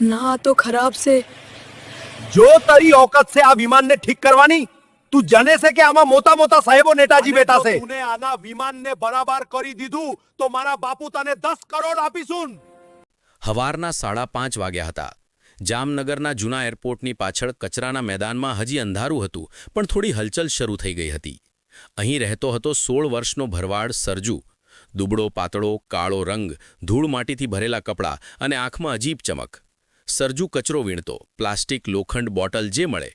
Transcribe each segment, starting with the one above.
ના તો ખરાબ છે જો તારી औकात છે આ વિમાનને ઠીક કરવાની તું જાણે છે કે આમાં મોટા મોટા સાહેબો નેતાજી બેઠા છે તું આના વિમાનને બરાબર કરી દીધું તો મારા બાપુ તને 10 કરોડ આપીશું હવારના સાડા પાંચ વાગ્યા હતા જામનગરના જૂના એરપોર્ટની પાછળ કચરાના મેદાનમાં હજી અંધારું હતું પણ થોડી હલચલ શરૂ થઈ ગઈ હતી અહીં રહેતો હતો સોળ વર્ષનો ભરવાડ સરજુ દુબળો પાતળો કાળો રંગ ધૂળ માટીથી ભરેલા કપડાં અને આંખમાં અજીબ ચમક સરજુ કચરો વીણતો. પ્લાસ્ટિક, લોખંડ, બોટલ જે મળે.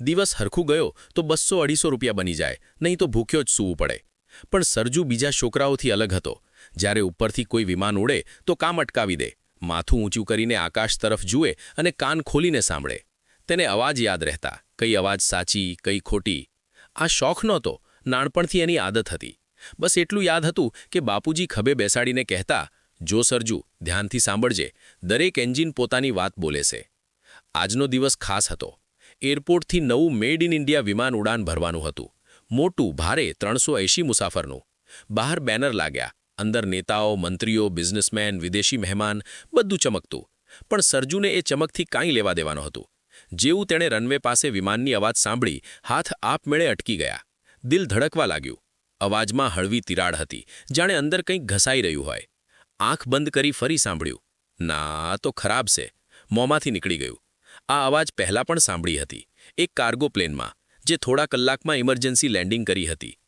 દિવસ હરખું ગયો તો બસો અઢીસો રૂપિયા બની જાય. નહીં તો ભૂખ્યો જ સૂવું પડે. પણ સરજુ બીજા છોકરાઓથી અલગ હતો. જ્યારે ઉપરથી કોઈ વિમાન ઉડે તો કામ અટકાવી દે. માથું ઊંચું કરીને આકાશ તરફ જુએ અને કાન ખોલીને સાંભળે. તેને અવાજ યાદ રહેતા. કઈ અવાજ સાચી, કઈ ખોટી. આ શોખ નહોતો. નાનપણથી એની આદત હતી. બસ એટલું યાદ હતું કે બાપુજી ખભે બેસાડીને કહેતા જો સરજુ, ધ્યાનથી સાંભળજે, દરેક એન્જિન પોતાની વાત બોલે છે. આજનો દિવસ ખાસ હતો. એરપોર્ટથી નવું મેડ ઇન ઇન્ડિયા વિમાન ઉડાન ભરવાનું હતું. મોટું, ભારે ત્રણસો એંશી મુસાફરનું. બહાર બેનર લાગ્યા. અંદર નેતાઓ, મંત્રીઓ, બિઝનેસમેન, વિદેશી મહેમાન, બધું ચમકતું. પણ સરજુને એ ચમકથી કાંઈ લેવા દેવાનું હતું. જેવું તેણે રનવે પાસે વિમાનની અવાજ સાંભળી, હાથ આપમેળે અટકી ગયા. દિલ ધડકવા લાગ્યું. અવાજમાં હળવી તિરાડ હતી. જાણે અંદર કંઈક ઘસાઈ રહ્યું હોય. આંખ બંધ કરી ફરી સાંભળ્યું. ના તો ખરાબ છે. મોંમાંથી નીકળી ગયું. આ અવાજ પહેલાં પણ સાંભળી હતી. એક કાર્ગો પ્લેનમાં, જે થોડા કલાકમાં ઇમરજન્સી લેન્ડિંગ કરી હતી.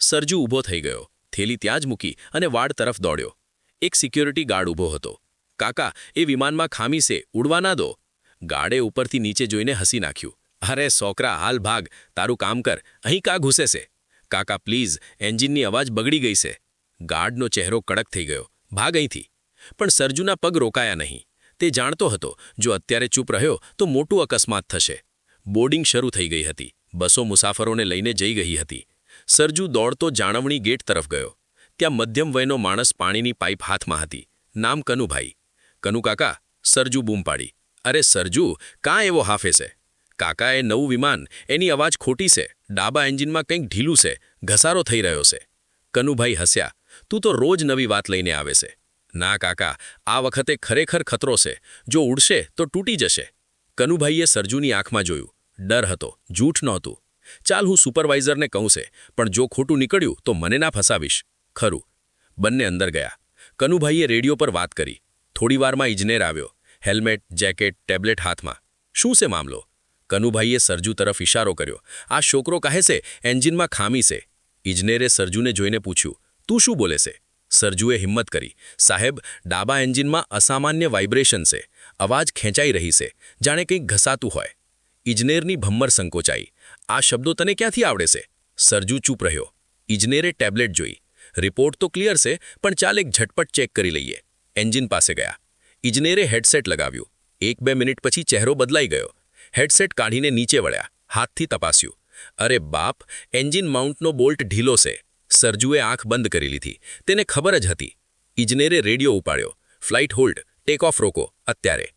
સરજુ ઊભો થઈ ગયો. થેલી ત્યાં જ મૂકી અને વાડ તરફ દોડ્યો. એક સિક્યોરિટી ગાર્ડ ઊભો હતો. કાકા, એ વિમાનમાં ખામી છે. ઉડવા ના દો. ગાર્ડે ઉપરથી નીચે જોઈને હસી નાખ્યું. અરે સોકરા હાલ ભાગ. તારું કામ કર. અહીં કા ઘૂસે છે? કાકા, પ્લીઝ. એન્જિનની અવાજ બગડી ગઈ છે. ગાર્ડનો ચહેરો કડક થઈ ગયો. ભાગ અહીંથી. પણ સરજુના પગ રોકાયા નહીં. તે જાણતો હતો, જો અત્યારે ચૂપ રહ્યો, તો મોટું અકસ્માત થશે. બોર્ડિંગ શરૂ થઈ ગઈ હતી. બસો મુસાફરોને લઈને જઈ ગઈ હતી. સરજુ દોડતો જાણવણી ગેટ તરફ ગયો. ત્યાં મધ્યમ વયનો માણસ પાણીની પાઇપ હાથમાં હતી. નામ કનુભાઈ. કનુ કાકા, સરજુ બૂમ પાડી. અરે સરજુ, કાં એવો હાફે છે? કાકા એ નવું વિમાન, એની અવાજ ખોટી છે. ડાબા એન્જિનમાં કંઈક ઢીલું છે. ઘસારો થઈ રહ્યો છે. કનુભાઈ હસ્યા. તું તો રોજ નવી વાત લઈને આવે છે. ના, કાકા, આ વખતે ખરેખર ખતરો છે. જો ઉડશે, તો તૂટી જશે. કનુભાઈએ સરજુની આંખમાં જોયું. ડર હતો, જૂઠ નહોતું. ચાલ, હું સુપરવાઇઝરને કહું છે, પણ જો ખોટું નીકળ્યું, તો મને ના ફસાવીશ. ખરું. બંને અંદર ગયા. કનુભાઈએ રેડિયો પર વાત કરી. થોડીવારમાં ઇજનેર આવ્યો. હેલ્મેટ, જેકેટ, ટેબ્લેટ હાથમાં. શું છે મામલો? કનુભાઈએ સરજુ તરફ ઇશારો કર્યો. આ છોકરો કહે છે? એન્જિનમાં ખામી છે. ઇજનેરે સરજુને જોઈને પૂછ્યું. તું શું બોલે છે? સરજુએ હિંમત કરી. સાહેબ, ડાબા એન્જિનમાં અસામાન્ય વાઇબ્રેશન છે. અવાજ ખેંચાઈ રહી છે. જાણે કંઈક ઘસાતું હોય. ઇજનેરની ભમ્મર સંકોચાઈ. આ શબ્દો તને ક્યાંથી આવડે છે? સરજુ ચૂપ રહ્યો. ઇજનેરે ટેબ્લેટ જોઈ. રિપોર્ટ તો ક્લિયર છે, પણ ચાલ એક ઝટપટ ચેક કરી લઈએ. એન્જિન પાસે ગયા. ઇજનેરે હેડસેટ લગાવ્યું. એક બે મિનિટ પછી ચહેરો બદલાઈ ગયો. હેડસેટ કાઢીને નીચે વળ્યા. હાથથી તપાસ્યું. અરે બાપ, એન્જિન માઉન્ટનો બોલ્ટ ઢીલો છે. સરજુએ આંખ બંધ કરી લીધી. તેને ખબર જ હતી. ઇજનેરે રેડિયો ઉપાડ્યો. Flight hold. ટેક ઓફ રોકો. અત્યારે.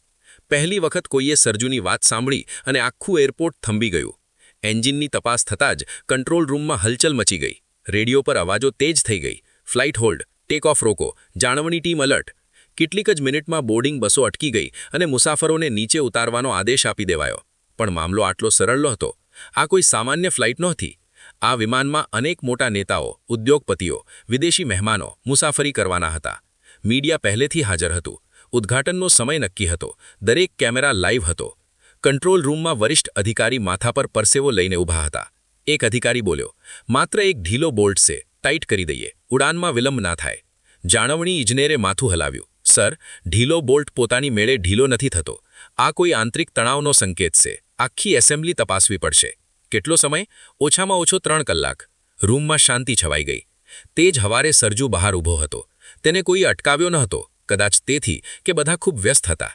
પહેલી વખત કોઈએ સરજુની વાત સાંભળી અને આખું એરપોર્ટ થંભી ગયું. એન્જિનની તપાસ થતાં જ કંટ્રોલ રૂમમાં હલચલ મચી ગઈ. રેડિયો પર અવાજો તેજ થઈ ગઈ. Flight hold. ટેક ઓફ રોકો. જાણવણી ટીમ અલર્ટ. કેટલીક જ મિનિટમાં બોર્ડિંગ બસો અટકી ગઈ અને મુસાફરોને નીચે ઉતારવાનો આદેશ આપી દેવાયો. પણ મામલો આટલો સરળ હતો આ કોઈ સામાન્ય ફ્લાઇટ નહોતી. આ વિમાનમાં અનેક મોટા નેતાઓ, ઉદ્યોગપતિઓ, વિદેશી મહેમાનો મુસાફરી કરવાના હતા. મીડિયા પહેલેથી હાજર હતું. ઉદ્ઘાટનનો સમય નક્કી હતો. દરેક કેમેરા લાઇવ હતો. કંટ્રોલ રૂમમાં વરિષ્ઠ અધિકારી માથા પર પરસેવો લઈને ઊભા હતા. એક અધિકારી બોલ્યો, માત્ર એક ઢીલો બોલ્ટ છે. ટાઈટ કરી દઈએ. ઉડાનમાં વિલંબ ના થાય. જાણવણી ઇજનેરે માથું હલાવ્યું. સર, ઢીલો બોલ્ટ પોતાની મેળે ઢીલો નથી થતો. આ કોઈ આંતરિક તણાવનો સંકેત છે. આખી એસેમ્બલી તપાસવી પડશે. કેટલો સમય? ઓછામાં ઓછો ત્રણ કલાક. રૂમમાં શાંતિ છવાઈ ગઈ. તે જ હવારે સરજુ બહાર ઊભો હતો. તેને કોઈ અટકાવ્યો ન હતો. કદાચ તેથી કે બધા ખૂબ વ્યસ્ત હતા.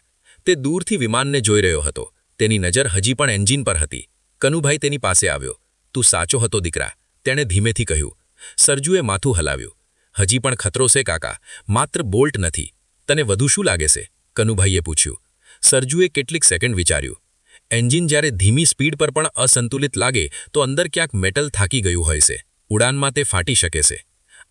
તે દૂરથી વિમાનને જોઈ રહ્યો હતો. તેની નજર હજી પણ એન્જિન પર હતી. કનુભાઈ તેની પાસે આવ્યો. તું સાચો હતો, દીકરા, તેણે ધીમેથી કહ્યું. સરજુએ માથું હલાવ્યું. હજી પણ ખતરો છે, કાકા. માત્ર બોલ્ટ નથી. તને વધુ શું લાગે છે? કનુભાઈએ પૂછ્યું. સરજુએ કેટલીક સેકન્ડ વિચાર્યું. એન્જિન જ્યારે ધીમી સ્પીડ પર પણ અસંતુલિત લાગે, તો અંદર ક્યાંક મેટલ થાકી ગયું હોય છે. ઉડાનમાં તે ફાટી શકે છે.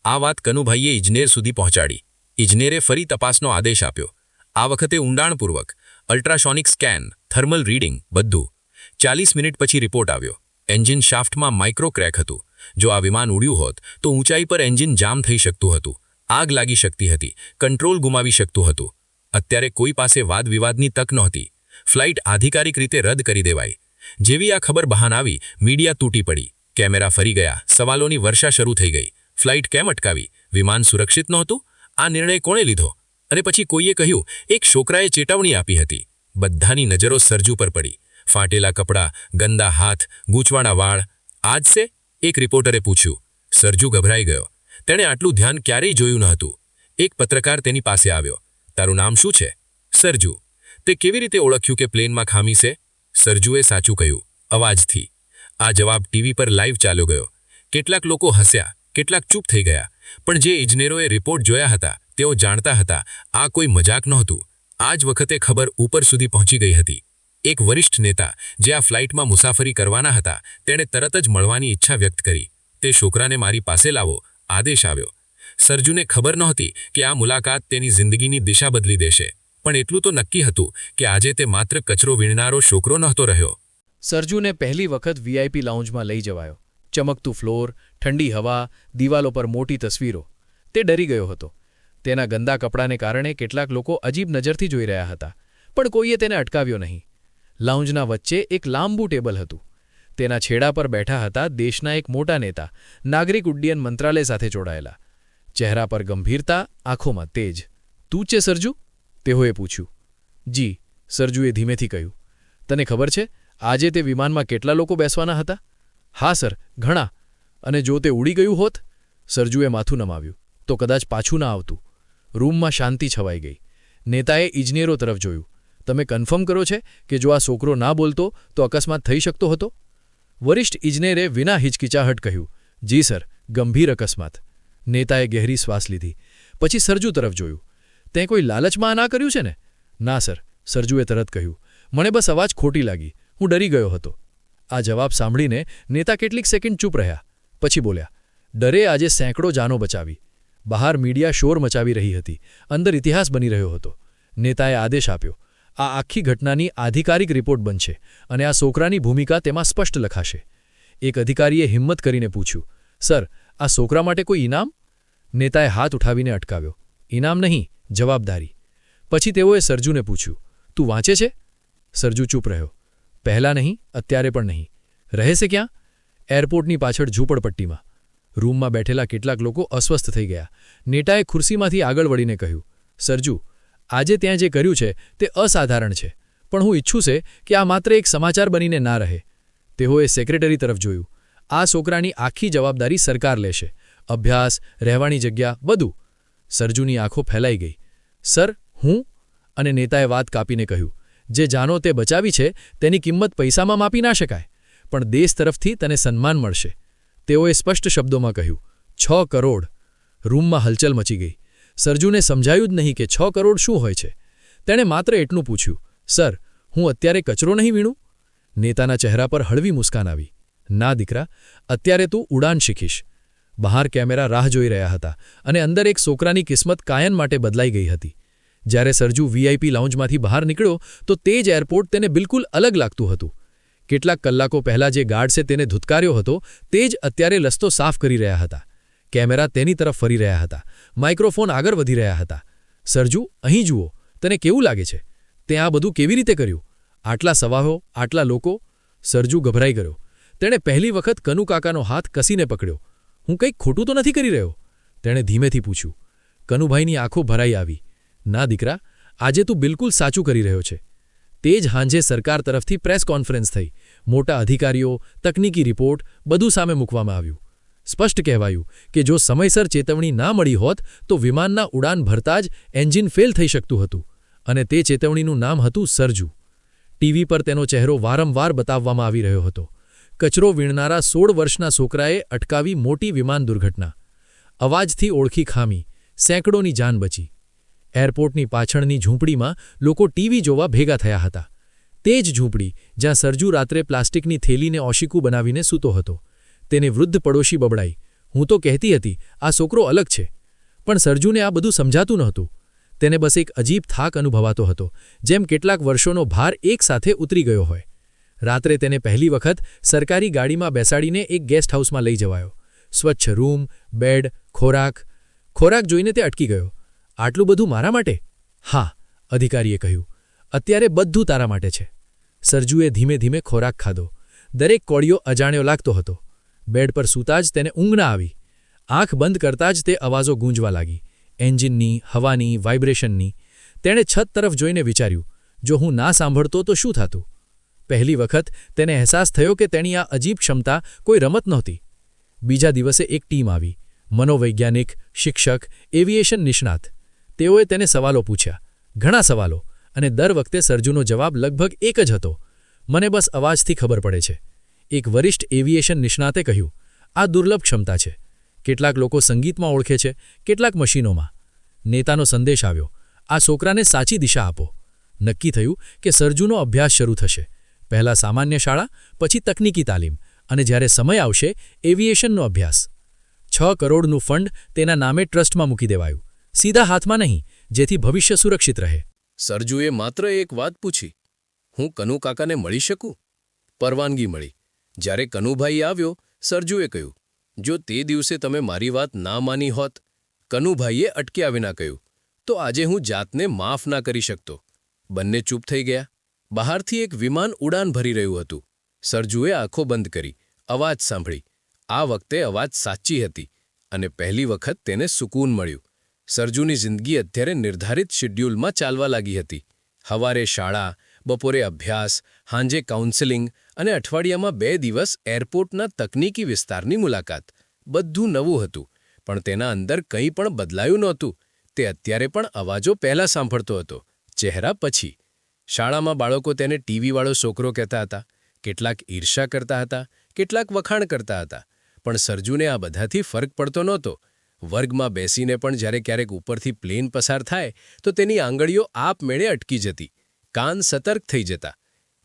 આ વાત કનુભાઈએ ઇજનેર સુધી પહોંચાડી. ઇજનેરે ફરી તપાસનો આદેશ આપ્યો. આ વખતે ઊંડાણપૂર્વક, અલ્ટ્રાસોનિક સ્કેન, થર્મલ રીડિંગ, બધું. ચાલીસ મિનિટ પછી રિપોર્ટ આવ્યો. એન્જિન શાફ્ટમાં માઇક્રો ક્રેક હતું. જો આ વિમાન ઉડ્યું હોત, તો ઊંચાઈ પર એન્જિન જામ થઈ શકતું હતું. આગ લાગી શકતી હતી. કંટ્રોલ ગુમાવી શકતું હતું. અત્યારે કોઈ પાસે વાદવિવાદની તક નહોતી. ફ્લાઇટ આધિકારિક રીતે રદ કરી દેવાઈ. જેવી આ ખબર બહાન આવી, મીડિયા તૂટી પડી. કેમેરા ફરી ગયા. સવાલોની વર્ષા શરૂ થઈ ગઈ. ફ્લાઇટ કેમ અટકાવી? વિમાન સુરક્ષિત નહોતું? આ નિર્ણય કોણે લીધો? અને પછી કોઈએ કહ્યું, એક છોકરાએ ચેતવણી આપી હતી. બધાની નજરો સરજુ પર પડી. ફાટેલા કપડાં, ગંદા હાથ ગૂંચવાળા વાળ. આજ સે? એક રિપોર્ટરે પૂછ્યું. સરજુ ગભરાઈ ગયો. તેણે આટલું ધ્યાન ક્યારેય જોયું ન હતું. એક પત્રકાર તેની પાસે આવ્યો. તારું નામ શું છે? સરજુ. તે કેવી રીતે ઓળખ્યું કે પ્લેનમાં ખામી છે? સરજુએ સાચું કહ્યું, અવાજથી. આ જવાબ ટીવી પર લાઈવ ચાલ્યો ગયો. કેટલાક લોકો હસ્યા, કેટલાક ચૂપ થઈ ગયા, પણ જે ઇજનેરોએ રિપોર્ટ જોયા હતા, તેઓ જાણતા હતા, આ કોઈ મજાક નહોતું. આ જ વખતે ખબર ઉપર સુધી પહોંચી ગઈ હતી. એક વરિષ્ઠ નેતા, જે આ ફ્લાઇટમાં મુસાફરી કરવાના હતા, તેણે તરત જ મળવાની ઈચ્છા વ્યક્ત કરી. તે છોકરાને મારી પાસે લાવો, આદેશ આવ્યો. સરજુને ખબર નહોતી કે આ મુલાકાત તેની જિંદગીની દિશા બદલી દેશે. પણ એટલું તો નક્કી હતું કે આજે તે માત્ર કચરો વીણનારો છોકરો નહોતો રહ્યો. સરજુને પહેલી વખત વીઆઈપી લાઉન્જમાં લઈ જવાયો. ચમકતું ફ્લોર, ઠંડી હવા, દિવાલો પર મોટી તસવીરો. તે ડરી ગયો હતો. તેના ગંદા કપડાને કારણે કેટલાક લોકો અજીબ નજરથી જોઈ રહ્યા હતા, પણ કોઈએ તેને અટકાવ્યો નહીં. લાઉન્જના વચ્ચે એક લાંબુ ટેબલ હતું. તેના છેડા પર બેઠા હતા દેશના એક મોટા નેતા, નાગરિક ઉડ્ડયન મંત્રાલય સાથે જોડાયેલા. ચહેરા પર ગંભીરતા, આંખોમાં તેજ. તું છે, સરજુ? તેઓએ પૂછ્યું, જી સરજુએ ધીમેથી કહ્યું, તને ખબર છે, આજે તે વિમાનમાં કેટલા લોકો બેસવાના હતા? હા, સર, ઘણા, અને જો તે ઉડી ગયું હોત? સરજુએ માથું નમાવ્યું, તો કદાચ પાછું ના આવતું. રૂમમાં શાંતિ છવાઈ ગઈ. નેતાએ ઇજનેરો તરફ જોયું, તમે કન્ફર્મ કરો છે કે જો આ છોકરો ના બોલતો, તો અકસ્માત થઈ શકતો હતો? વરિષ્ઠ ઇજનેરે વિના હિચકિચાહટ કહ્યું, જી, સર, ગંભીર અકસ્માત. નેતાએ ગહેરી શ્વાસ લીધી. પછી સરજુ તરફ જોયું તે કોઈ લાલચમાં આ ના કર્યું છે ને? ના, સર, સરજુએ તરત કહ્યું. મને બસ અવાજ ખોટી લાગી. હું ડરી ગયો હતો. આ જવાબ સાંભળીને નેતા કેટલીક સેકન્ડ ચૂપ રહ્યા. પછી બોલ્યા, ડરે આજે સેંકડો જાનો બચાવી. બહાર મીડિયા શોર મચાવી રહી હતી. અંદર ઇતિહાસ બની રહ્યો હતો. નેતાએ આદેશ આપ્યો. આ આખી ઘટનાની આધિકારિક રિપોર્ટ બનશે અને આ છોકરાની ભૂમિકા તેમાં સ્પષ્ટ લખાશે. એક અધિકારીએ હિંમત કરીને પૂછ્યું, સર, આ છોકરા માટે કોઈ ઇનામ? નેતાએ હાથ ઉઠાવીને અટકાવ્યો. ઇનામ નહીં જવાબદારી. પછી તેઓએ સરજુને પૂછ્યું, તું વાંચે છે? સરજુ ચૂપ રહ્યો. પહેલાં નહીં, અત્યારે પણ નહીં. રહેશે ક્યાં? એરપોર્ટની પાછળ ઝૂંપડપટ્ટીમાં. રૂમમાં બેઠેલા કેટલાક લોકો અસ્વસ્થ થઈ ગયા. નેટાએ ખુરશીમાંથી આગળ વળીને કહ્યું, સરજુ, આજે ત્યાં જે કર્યું છે તે અસાધારણ છે. પણ હું ઈચ્છું છે કે આ માત્ર એક સમાચાર બનીને ના રહે. તેઓએ સેક્રેટરી તરફ જોયું. આ છોકરાની આખી જવાબદારી સરકાર લેશે. અભ્યાસ, રહેવાની જગ્યા, બધું. સરજુની આંખો ફેલાઈ ગઈ. સર, હું? અને નેતાએ વાત કાપીને કહ્યું, જે જાનો તે બચાવી છે, તેની કિંમત પૈસામાં માપી ના શકાય, પણ દેશ તરફથી તને સન્માન મળશે. તેઓએ સ્પષ્ટ શબ્દોમાં કહ્યું, છ કરોડ. રૂમમાં હલચલ મચી ગઈ. સરજુને સમજાયું જ નહીં કે છ કરોડ શું હોય છે. તેણે માત્ર એટલું પૂછ્યું, સર, હું અત્યારે કચરો નહીં વીણું? નેતાના ચહેરા પર હળવી મુસ્કાન આવી, ના દીકરા, અત્યારે તું ઉડાન શીખીશ. બહાર કેમેરા રાહ જોઈ રહ્યા હતા અને અંદર એક છોકરાની કિસ્મત કાયન માટે બદલાઈ ગઈ હતી. જ્યારે સરજુ વીઆઈપી લાઉન્જમાંથી બહાર નીકળ્યો, તો તે જ એરપોર્ટ તેને બિલકુલ અલગ લાગતું હતું. કેટલાક કલાકો પહેલાં જે ગાર્ડસે તેને ધુતકાર્યો હતો, તે જ અત્યારે રસ્તો સાફ કરી રહ્યા હતા. કેમેરા તેની તરફ ફરી રહ્યા હતા. માઇક્રોફોન આગળ વધી રહ્યા હતા. સરજુ, અહીં જુઓ. તને કેવું લાગે છે? તે આ બધું કેવી રીતે કર્યું? આટલા સવાહો આટલા લોકો? સરજુ ગભરાઈ ગયો. તેણે પહેલી વખત કનુકાકાનો હાથ કસીને પકડ્યો. હું કંઈક ખોટું તો નથી કરી રહ્યો? તેણે ધીમેથી પૂછ્યું. કનુભાઈની આંખો ભરાઈ આવી. ના, દીકરા, આજે તું બિલકુલ સાચું કરી રહ્યો છે. તે જ હાંજે સરકાર તરફથી પ્રેસ કોન્ફરન્સ થઈ. મોટા અધિકારીઓ, તકનીકી રિપોર્ટ, બધું સામે મૂકવામાં આવ્યું. સ્પષ્ટ કહેવાયું કે જો સમયસર ચેતવણી ના મળી હોત, તો વિમાનના ઉડાન ભરતા જ એન્જિન ફેલ થઈ શકતું હતું. અને તે ચેતવણીનું નામ હતું સરજુ. ટીવી પર તેનો ચહેરો વારંવાર બતાવવામાં આવી રહ્યો હતો. કચરો વીણનારા સોળ વર્ષના છોકરાએ અટકાવી મોટી વિમાન દુર્ઘટના. અવાજથી ઓળખી ખામી, સેંકડોની જાન બચી. એરપોર્ટની પાછળની ઝૂંપડીમાં લોકો ટીવી જોવા ભેગા થયા હતા. તે જ ઝૂંપડી, જ્યાં સરજુ રાત્રે પ્લાસ્ટિકની થેલીને ઓશિકું બનાવીને સૂતો હતો. તેને વૃદ્ધ પડોશી બબડાઈ, હું તો કહેતી હતી, આ છોકરો અલગ છે. પણ સરજુને આ બધું સમજાતું નહોતું. તેને બસ એક અજીબ થાક અનુભવાતો હતો, જેમ કેટલાક વર્ષોનો ભાર એકસાથે ઉતરી ગયો હોય. રાત્રે તેને પહેલી વખત સરકારી ગાડીમાં બેસાડીને એક ગેસ્ટ હાઉસમાં લઈ જવાયો. સ્વચ્છ રૂમ, બેડ, ખોરાક ખોરાક જોઈને તે અટકી ગયો. આટલું બધું મારા માટે? હા, અધિકારીએ કહ્યું. અત્યારે બધું તારા માટે છે. સરજુએ ધીમે ધીમે ખોરાક ખાધો. દરેક કોળીઓ અજાણ્યો લાગતો હતો. બેડ પર સૂતા જ તેને ઊંઘ ના આવી. આંખ બંધ કરતાં જ તે અવાજો ગૂંજવા લાગી. એન્જિનની, હવાની, વાઇબ્રેશનની. તેણે છત તરફ જોઈને વિચાર્યું. જો હું ના સાંભળતો તો શું થતું? પહેલી વખત તેને અહેસાસ થયો કે તેની આ અજીબ ક્ષમતા કોઈ રમત નહોતી. બીજા દિવસે એક ટીમ આવી, મનોવૈજ્ઞાનિક, શિક્ષક, એવિએશન નિષ્ણાત. તેઓએ તેને સવાલો પૂછ્યા, ઘણા સવાલો? અને દર વખતે સરજુનો જવાબ લગભગ એક જ હતો. મને બસ અવાજથી ખબર પડે છે. એક વરિષ્ઠ એવિએશન નિષ્ણાતે કહ્યું, આ દુર્લભ ક્ષમતા છે. કેટલાક લોકો સંગીતમાં ઓળખે છે, કેટલાક મશીનોમાં. નેતાનો સંદેશ આવ્યો, આ છોકરાને સાચી દિશા આપો. નક્કી થયું કે સરજુનો અભ્યાસ શરૂ થશે. પહેલા સામાન્ય શાળા, પછી તકનીકી તાલીમ અને જ્યારે સમય આવશે, એવિએશનનો અભ્યાસ. છ કરોડનું ફંડ તેના નામે ટ્રસ્ટમાં મૂકી દેવાયું. સીધા હાથમાં નહીં, જેથી ભવિષ્ય સુરક્ષિત રહે. સરજુએ માત્ર એક વાત પૂછી. હું કનુ કાકાને મળી શકું? પરવાનગી મળી. જ્યારે કનુભાઈ આવ્યો, સરજુએ કહ્યું, જો તે દિવસે તમે મારી વાત ના માની હોત. કનુભાઈએ અટક્યા વિના કહ્યું, તો આજે હું જાતને માફ ના કરી શકતો. બંને ચૂપ થઈ ગયા. બહારથી એક વિમાન ઉડાન ભરી રહ્યું હતું. સરજુએ આંખો બંધ કરી, અવાજ સાંભળી. આ વખતે અવાજ સાચી હતી અને પહેલી વખત તેને સુકૂન મળ્યું. સરજુની જિંદગી અત્યારે નિર્ધારિત શેડ્યુલમાં ચાલવા લાગી હતી. હવારે શાળા, બપોરે અભ્યાસ, હાંજે કાઉન્સેલિંગ અને અઠવાડિયામાં બે દિવસ એરપોર્ટના તકનીકી વિસ્તારની મુલાકાત. બધું નવું હતું, પણ તેના અંદર કંઈ પણ બદલાયું નહોતું. તે અત્યારે પણ અવાજો પહેલાં સાંભળતો હતો. ચહેરા પછી શાળામાં બાળકો તેને ટીવીવાળો છોકરો કહેતા હતા. કેટલાક ઈર્ષા કરતા હતા, કેટલાક વખાણ કરતા હતા. પણ સરજુને આ બધાથી ફરક પડતો નહોતો. વર્ગમાં બેસીને પણ જ્યારે ક્યારેક ઉપરથી પ્લેન પસાર થાય, તો તેની આંગળીઓ આપમેળે અટકી જતી. કાન સતર્ક થઈ જતા.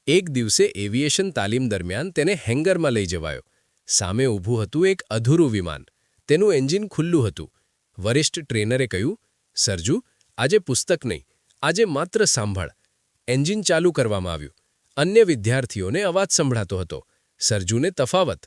એક દિવસે એવિએશન તાલીમ દરમિયાન તેને હેંગરમાં લઈ જવાયો. સામે ઊભું હતું એક અધૂરું વિમાન. તેનું એન્જિન ખુલ્લું હતું. વરિષ્ઠ ટ્રેનરે કહ્યું, સરજુ, આજે પુસ્તક નહીં. આજે માત્ર સાંભળ. એન્જિન ચાલુ કરવામાં આવ્યું. અન્ય વિદ્યાર્થીઓને અવાજ સંભળાતો હતો. સરજુને તફાવત.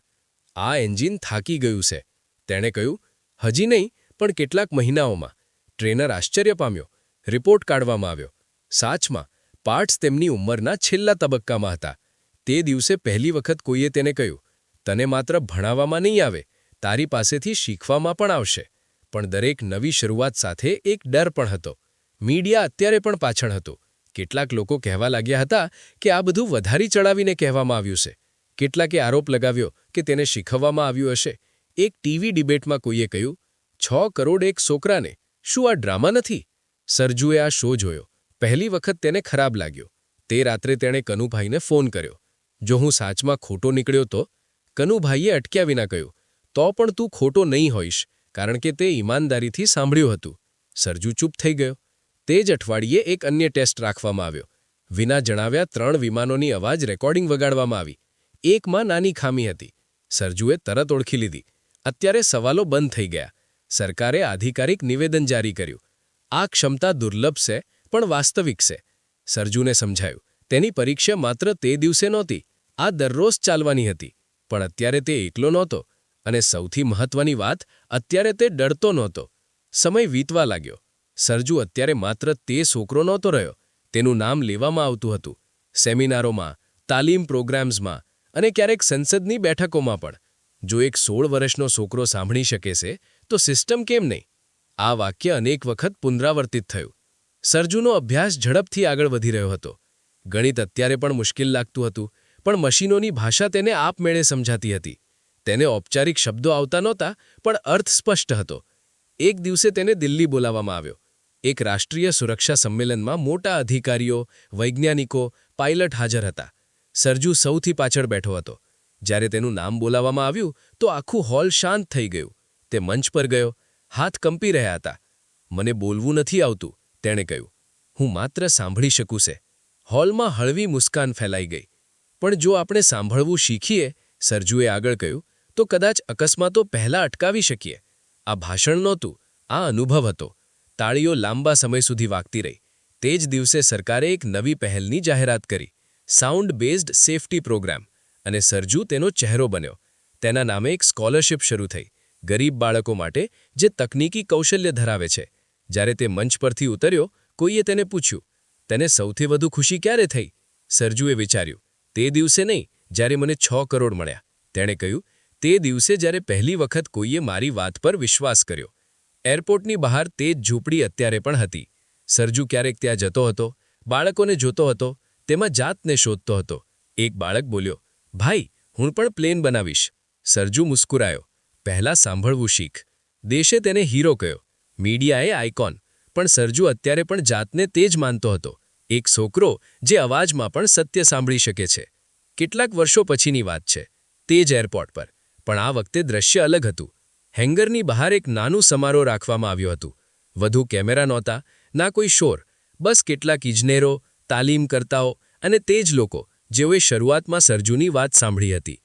આ એન્જિન થાકી ગયું છે. તેણે કહ્યું, હજી નહીં, પણ કેટલાક મહિનાઓમાં. ટ્રેનર આશ્ચર્ય પામ્યો. રિપોર્ટ કાઢવામાં આવ્યો. સાચમાં, પાર્ટ્સ તેમની ઉંમરના છેલ્લા તબક્કામાં હતા. તે દિવસે પહેલી વખત કોઈએ તેને કહ્યું, તને માત્ર ભણાવવામાં નહીં આવે, તારી પાસેથી શીખવામાં પણ આવશે. પણ દરેક નવી શરૂઆત સાથે એક ડર પણ હતો. મીડિયા અત્યારે પણ પાછળ હતું. કેટલાક લોકો કહેવા લાગ્યા હતા કે આ બધું વધારી ચડાવીને કહેવામાં આવ્યું છે. કેટલાકે આરોપ લગાવ્યો કે તેને શીખવવામાં આવ્યું હશે. એક ટીવી ડિબેટમાં કોઈએ કહ્યું, છ કરોડ એક છોકરાને, શું આ ડ્રામા નથી? સરજુએ આ શો જોયો. પહેલી વખત તેને ખરાબ લાગ્યો. તે રાત્રે તેણે કનુભાઈને ફોન કર્યો. જો હું સાચમાં ખોટો નીકળ્યો તો? કનુભાઈએ અટક્યા વિના કહ્યું, તો પણ તું ખોટો નહીં હોઈશ, કારણ કે તે ઈમાનદારીથી સાંભળ્યું હતું. સરજુ ચૂપ થઈ ગયો. તે જ અઠવાડિયે એક અન્ય ટેસ્ટ રાખવામાં આવ્યો. વિના જણાવ્યા ત્રણ વિમાનોની અવાજ રેકોર્ડિંગ વગાડવામાં આવી. એકમાં નાની ખામી હતી. સરજુએ તરત ઓળખી લીધી. અત્યારે સવાલો બંધ થઈ ગયા. સરકારે આધિકારિક નિવેદન જારી કર્યું. આ ક્ષમતા દુર્લભ છે, પણ વાસ્તવિક છે. સરજુને સમજાયું. તેની પરીક્ષા માત્ર તે દિવસે નહોતી. આ દરરોજ ચાલવાની હતી. પણ અત્યારે તે એકલો નહોતો. અને સૌથી મહત્વની વાત, અત્યારે તે ડરતો નહોતો. સમય વીતવા લાગ્યો. સરજુ અત્યારે માત્ર તે છોકરો નહોતો રહ્યો, તેનું નામ લેવામાં આવતું હતું. સેમિનારોમાં, તાલીમ પ્રોગ્રામ્સમાં અને ક્યારેક સંસદની બેઠકોમાં પણ. જો એક સોળ વર્ષનો છોકરો સાંભળી શકે છે, તો સિસ્ટમ કેમ નહીં? આ વાક્ય અનેક વખત પુનરાવર્તિત થયું. સરજુનો અભ્યાસ ઝડપથી આગળ વધી રહ્યો હતો. ગણિત અત્યારે પણ મુશ્કેલ લાગતું હતું, પણ મશીનોની ભાષા તેને આપમેળે સમજાતી હતી. તેને ઔપચારિક શબ્દો આવતા નહોતા, પણ અર્થ સ્પષ્ટ હતો. એક દિવસે તેને દિલ્હી બોલાવવામાં આવ્યો. એક રાષ્ટ્રીય સુરક્ષા સંમેલનમાં મોટા અધિકારીઓ, વૈજ્ઞાનિકો, પાયલટ હાજર હતા. સરજુ સૌથી પાછળ બેઠો હતો. જ્યારે તેનું નામ બોલાવવામાં આવ્યું, તો આખું હોલ શાંત થઈ ગયું. તે મંચ પર ગયો. હાથ કંપી રહ્યા હતા. મને બોલવું નથી આવતું, તેણે કહ્યું. હું માત્ર સાંભળી શકું છે. હોલમાં હળવી મુસ્કાન ફેલાઈ ગઈ. પણ જો આપણે સાંભળવું શીખીએ, સરજુએ આગળ કહ્યું, તો કદાચ અકસ્માતો પહેલાં અટકાવી શકીએ. આ ભાષણ નહોતું, આ અનુભવ હતો. તાળીઓ લાંબા સમય સુધી વાગતી રહી. તે જ દિવસે સરકારે એક નવી પહેલની જાહેરાત કરી. Sound based safety programme. અને સરજુ તેનો ચહેરો બન્યો. તેના નામે એક સ્કોલરશિપ શરૂ થઈ. ગરીબ બાળકો માટે જે તકનીકી કૌશલ્ય ધરાવે છે. જ્યારે તે મંચ પરથી ઉતર્યો, કોઈએ તેને પૂછ્યું, તેને સૌથી વધુ ખુશી ક્યારે થઈ? સરજુએ વિચાર્યું, તે દિવસે નહીં, જ્યારે મને છ કરોડ મળ્યા. તેણે કહ્યું, તે દિવસે જ્યારે પહેલી વખત કોઈએ મારી વાત પર વિશ્વાસ કર્યો. એરપોર્ટની બહાર તે જ ઝૂંપડી અત્યારે પણ હતી. સરજુ ક્યારેક ત્યાં જતો હતો, બાળકોને જોતો હતો, તેમાં જાતને શોધતો હતો. એક બાળક બોલ્યો, ભાઈ, હું પણ પ્લેન બનાવીશ. સરજુ મુસ્કુરાયો, પહેલાં સાંભળવું શીખ. દેશે તેને હીરો કહ્યો મીડિયાએ આઇકોન. પણ સરજુ અત્યારે પણ જાતને તે જ માનતો હતો. એક છોકરો જે અવાજમાં પણ સત્ય સાંભળી શકે છે. કેટલાક વર્ષો પછીની વાત છે, તે જ એરપોર્ટ પર. પણ આ વખતે દ્રશ્ય અલગ હતું. હેંગરની બહાર એક નાનું સમારોહ રાખવામાં આવ્યું હતું. વધુ કેમેરા નહોતા, ના કોઈ શોર, બસ કેટલાક ઇજનેરો, તાલીમકર્તાઓ અને તે જ લોકો જેઓએ શરૂઆતમાં સરજુની વાત સાંભળી હતી.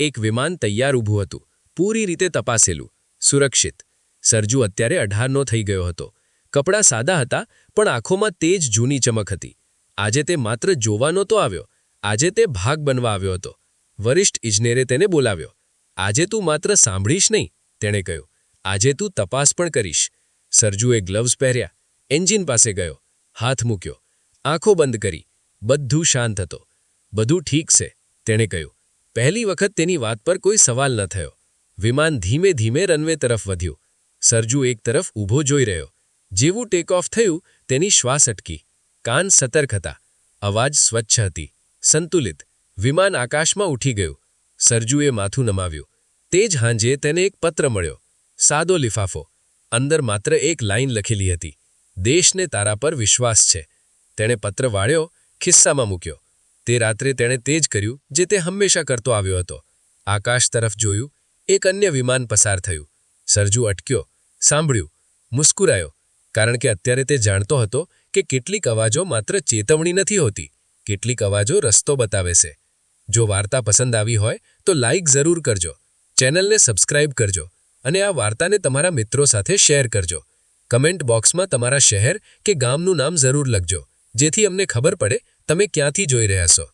એક વિમાન તૈયાર ઊભું હતું, પૂરી રીતે તપાસેલું, સુરક્ષિત. સરજુ અત્યારે અઢારનો થઈ ગયો હતો. કપડાં સાદા હતા, પણ આંખોમાં તે જ જૂની ચમક હતી. આજે તે માત્ર જોવા નહોતો આવ્યો, આજે તે ભાગ બનવા આવ્યો હતો. વરિષ્ઠ ઇજનેરે તેને બોલાવ્યો, આજે તું માત્ર સાંભળીશ નહીં. તેણે કહ્યું, આજે તું તપાસ પણ કરીશ. સરજુએ ગ્લવ્સ પહેર્યા, એન્જિન પાસે ગયો, હાથ મૂક્યો, આંખો બંધ કરી, બધું શાંત હતો. બધું ઠીક છે, તેણે કહ્યું. પહેલી વખત તેની વાત પર કોઈ સવાલ ન થયો. વિમાન ધીમે ધીમે રનવે તરફ વધ્યું. સરજુ એક તરફ ઊભો જોઈ રહ્યો. જેવું ટેક ઓફ થયું, તેની શ્વાસ અટકી. કાન સતર્ક હતા. અવાજ સ્વચ્છ હતી. સંતુલિત. વિમાન આકાશમાં ઉઠી ગયું. સરજુએ માથું નમાવ્યું. તે જ હાંજે તેને એક પત્ર મળ્યો. સાદો લિફાફો. અંદર માત્ર એક લાઈન લખેલી હતી. દેશને તારા પર વિશ્વાસ છે. તેણે પત્ર વાળ્યો, ખિસ્સામાં મૂક્યો. તે રાત્રે તેણે તે જ કર્યું જે તે હંમેશા કરતો આવ્યો હતો. આકાશ તરફ જોયું, એક અન્ય વિમાન પસાર થયું. સરજુ અટક્યો, સાંભળ્યું, મુસ્કુરાયો, કારણ કે અત્યારે તે જાણતો હતો કે કેટલીક અવાજો માત્ર ચેતવણી નથી હોતી. કેટલીક અવાજો રસ્તો બતાવે છે. જો વાર્તા પસંદ આવી હોય તો લાઇક જરૂર કરજો. ચેનલને સબસ્ક્રાઇબ કરજો અને આ વાર્તાને તમારા મિત્રો સાથે શેર કરજો. કમેન્ટ બોક્સમાં તમારા શહેર કે ગામનું નામ જરૂર લખજો, જેથી અમને ખબર પડે તમે ક્યાંથી જોઈ રહ્યા છો.